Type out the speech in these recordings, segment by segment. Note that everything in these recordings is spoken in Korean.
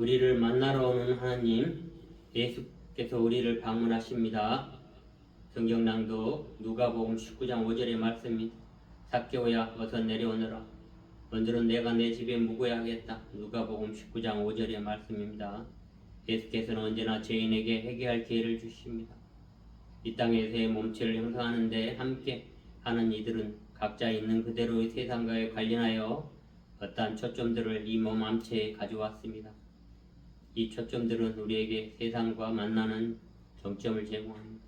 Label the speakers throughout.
Speaker 1: 우리를 만나러 오는 하나님, 예수께서 우리를 방문하십니다. 성경낭도 누가복음 19장 5절의 말씀이 삭개오야 어서 내려오너라. 오늘은 내가 내 집에 묵어야겠다. 누가복음 19장 5절의 말씀입니다. 예수께서는 언제나 죄인에게 회개할 기회를 주십니다. 이 땅에서의 몸체를 형성하는데 함께 하는 이들은 각자 있는 그대로의 세상과에 관련하여 어떠한 초점들을 이 몸 암체에 가져왔습니다. 이 초점들은 우리에게 세상과 만나는 정점을 제공합니다.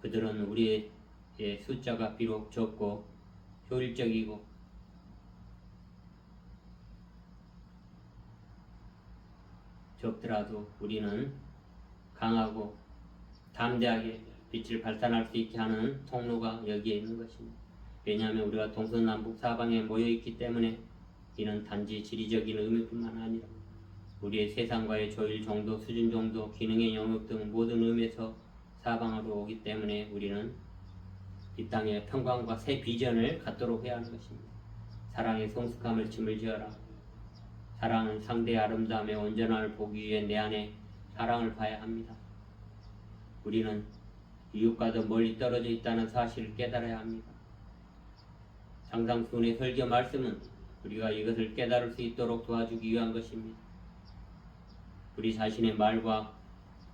Speaker 1: 그들은 우리의 숫자가 비록 적고 효율적이고 적더라도 우리는 강하고 담대하게 빛을 발산할 수 있게 하는 통로가 여기에 있는 것입니다. 왜냐하면 우리가 동서남북 사방에 모여 있기 때문에 이는 단지 지리적인 의미뿐만 아니라 우리의 세상과의 조일 정도, 수준 정도, 기능의 영역 등 모든 의미에서 사방으로 오기 때문에 우리는 이 땅에 평강과 새 비전을 갖도록 해야 하는 것입니다. 사랑의 성숙함을 짐을 지어라. 사랑은 상대의 아름다움의 온전함을 보기 위해 내 안에 사랑을 봐야 합니다. 우리는 이웃과도 멀리 떨어져 있다는 사실을 깨달아야 합니다. 상상순의 설교 말씀은 우리가 이것을 깨달을 수 있도록 도와주기 위한 것입니다. 우리 자신의 말과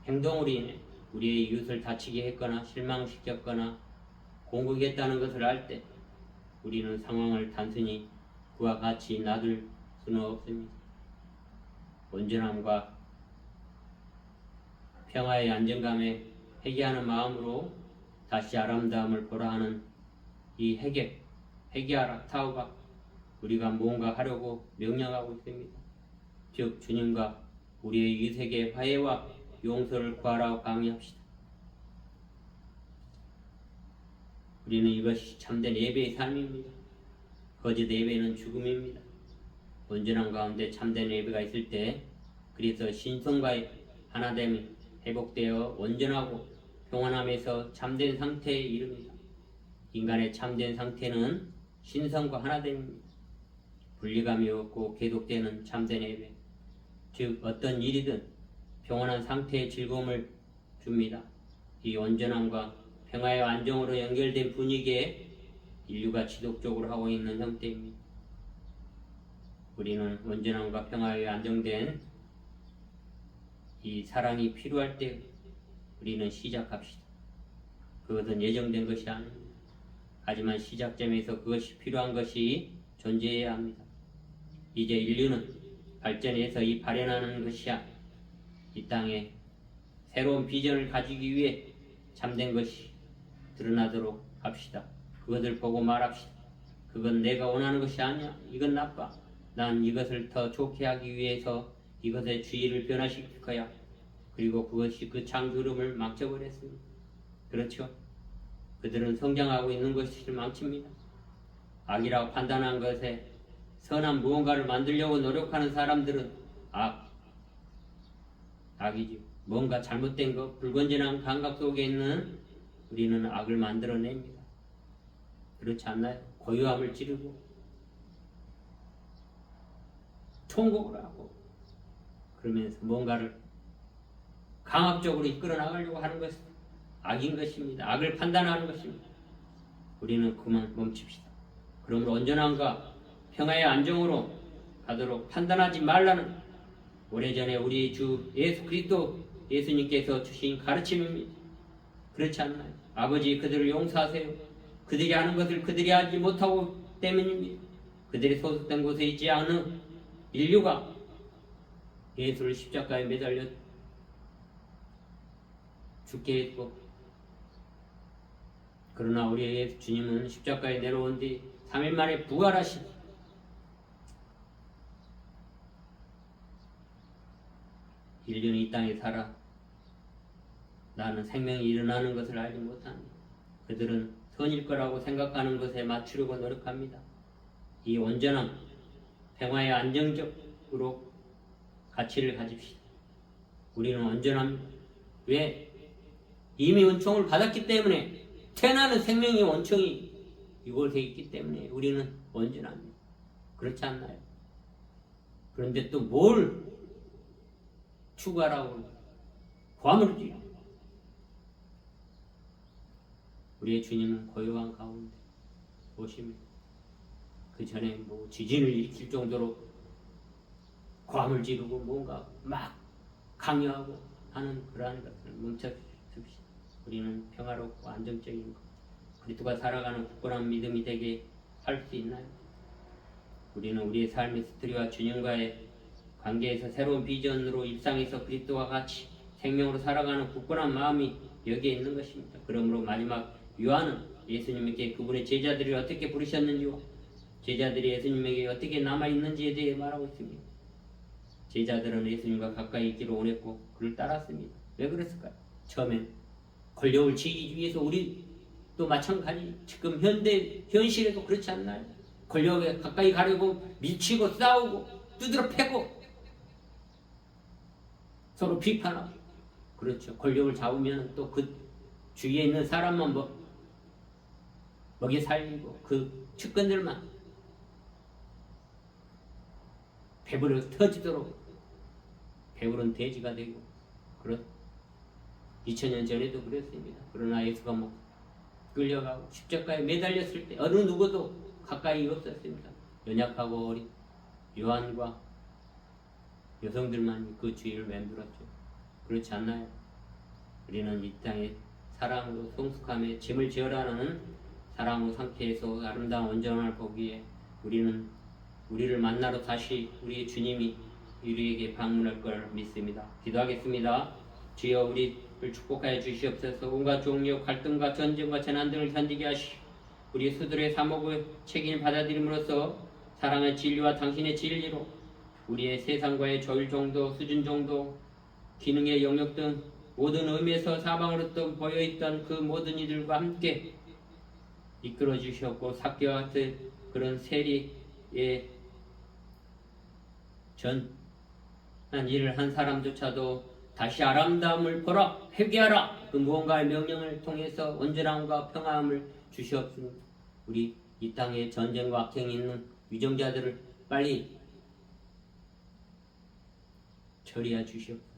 Speaker 1: 행동으로 인해 우리의 이웃을 다치게 했거나 실망시켰거나 공격했다는 것을 알 때 우리는 상황을 단순히 그와 같이 놔둘 수는 없습니다. 온전함과 평화의 안정감에 회개하는 마음으로 다시 아름다움을 보라 하는 이 회개, 회개하라 타오가 우리가 무언가 하려고 명령하고 있습니다. 즉 주님과 우리의 이 세계 화해와 용서를 구하라고 강의합시다. 우리는 이것이 참된 예배의 삶입니다. 거짓 예배는 죽음입니다. 온전한 가운데 참된 예배가 있을 때 그래서 신성과의 하나됨이 회복되어 온전하고 평안함에서 참된 상태에 이릅니다. 인간의 참된 상태는 신성과 하나됨입니다. 분리감이 없고 계속되는 참된 예배. 즉 어떤 일이든 평온한 상태의 즐거움을 줍니다. 이 온전함과 평화의 안정으로 연결된 분위기에 인류가 지속적으로 하고 있는 형태입니다. 우리는 온전함과 평화에 안정된 이 사랑이 필요할 때 우리는 시작합시다. 그것은 예정된 것이 아닙니다. 하지만 시작점에서 그것이 필요한 것이 존재해야 합니다. 이제 인류는 발전해서 이 발현하는 것이야 이 땅에 새로운 비전을 가지기 위해 참된 것이 드러나도록 합시다. 그것을 보고 말합시다. 그건 내가 원하는 것이 아니야. 이건 나빠. 난 이것을 더 좋게 하기 위해서 이것의 주의를 변화시킬 거야. 그리고 그것이 그 창조름을 망쳐버렸습니다. 그렇죠? 그들은 성장하고 있는 것을 망칩니다. 악이라고 판단한 것에 선한 무언가를 만들려고 노력하는 사람들은 악, 악이죠. 뭔가 잘못된 것, 불건전한 감각 속에 있는 우리는 악을 만들어냅니다. 그렇지 않나요? 고요함을 찌르고 통곡을 하고 그러면서 뭔가를 강압적으로 이끌어 나가려고 하는 것은 악인 것입니다. 악을 판단하는 것입니다. 우리는 그만 멈춥시다. 그러므로 온전함과 평화의 안정으로 가도록 판단하지 말라는 오래전에 우리 주 예수 그리스도 예수님께서 주신 가르침입니다. 그렇지 않나요? 아버지 그들을 용서하세요. 그들이 하는 것을 그들이 하지 못하고 때문입니다. 그들이 소속된 곳에 있지 않은 인류가 예수를 십자가에 매달려 죽게 했고 그러나 우리 예수 주님은 십자가에 내려온 뒤 3일 만에 부활하신 인류는 이 땅에 살아 나는 생명이 일어나는 것을 알지 못합니다. 그들은 선일 거라고 생각하는 것에 맞추려고 노력합니다. 이 온전함, 평화의 안정적으로 가치를 가집시다. 우리는 온전합니다. 왜? 이미 은총을 받았기 때문에 태어나는 생명의 원총이 이곳에 있기 때문에 우리는 온전합니다. 그렇지 않나요? 그런데 또 뭘 추구하라고 고함을 지어. 우리의 주님은 고요한 가운데 오십니다. 그 전에 뭐 지진을 일으킬 정도로 고함을 지르고 뭔가 막 강요하고 하는 그러한 것을 멈춰줍시다. 우리는 평화롭고 안정적인 것. 그리스도가 살아가는 굳건한 믿음이 되게 할 수 있나요? 우리는 우리의 삶의 스토리와 주님과의 관계에서 새로운 비전으로 일상에서 그리스도와 같이 생명으로 살아가는 굳건한 마음이 여기에 있는 것입니다. 그러므로 마지막 요한은 예수님에게 그분의 제자들이 어떻게 부르셨는지와 제자들이 예수님에게 어떻게 남아 있는지에 대해 말하고 있습니다. 제자들은 예수님과 가까이 있기를 원했고 그를 따랐습니다. 왜 그랬을까요? 처음엔 권력을 지키기 위해서 우리도 마찬가지 지금 현대 현실에도 그렇지 않나요? 권력에 가까이 가려고 밀치고 싸우고 두드러 패고 서로 비판하고 그렇죠. 권력을 잡으면 또 그 주위에 있는 사람만 뭐 먹여 살리고 그 측근들만 배부려 터지도록 배부른 돼지가 되고 그런 2000년 전에도 그랬습니다. 그러나 예수가 뭐 끌려가고 십자가에 매달렸을 때 어느 누구도 가까이 없었습니다. 연약하고 어린 요한과 여성들만 그 주위를 맴돌았죠. 그렇지 않나요? 우리는 이 땅에 사랑으로 성숙함에 짐을 지어라는 사랑의 상태에서 아름다운 온전함을 보기에 우리는 우리를 만나러 다시 우리 주님이 우리에게 방문할 걸 믿습니다. 기도하겠습니다. 주여 우리를 축복하여 주시옵소서 온갖 종류 갈등과 전쟁과 재난 등을 견디게 하시 우리 수들의 사목의 책임을 받아들임으로써 사랑의 진리와 당신의 진리로 우리의 세상과의 조율 정도, 수준 정도, 기능의 영역 등 모든 의미에서 사방으로 또 보여 있던 그 모든 이들과 함께 이끌어 주셨고 사개와 같은 그런 세리의 전한 일을 한 사람조차도 다시 아름다움을 보라 회개하라. 그 무언가의 명령을 통해서 온전함과 평화함을 주시옵소서. 우리 이 땅에 전쟁과 악행이 있는 위정자들을 빨리 처리해 주시옵소서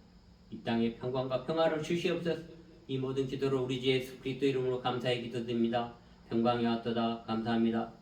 Speaker 1: 이 땅에 평강과 평화를 주시옵소서. 이 모든 기도를 우리 주 예수 그리스도 이름으로 감사히 기도드립니다. 평강이 왔도다. 감사합니다